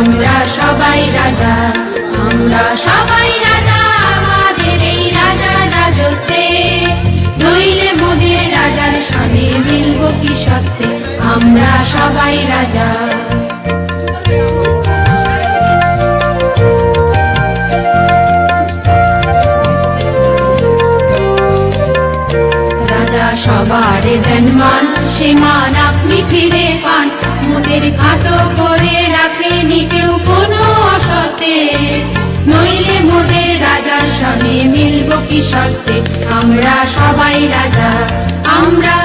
আমরা সবাই রাজা, আমরা সবাই রাজা, আমাদের এই রাজার রাজত্বে। নইলে মোদের রাজার সঙ্গে মিলব কি সত্যে? আমরা সবাই রাজা। সবার দেন মান সে মান আপনি ফিরে পান। মোদের খাটো করে সত্ত্বে আমরা সবাই রাজা আমরা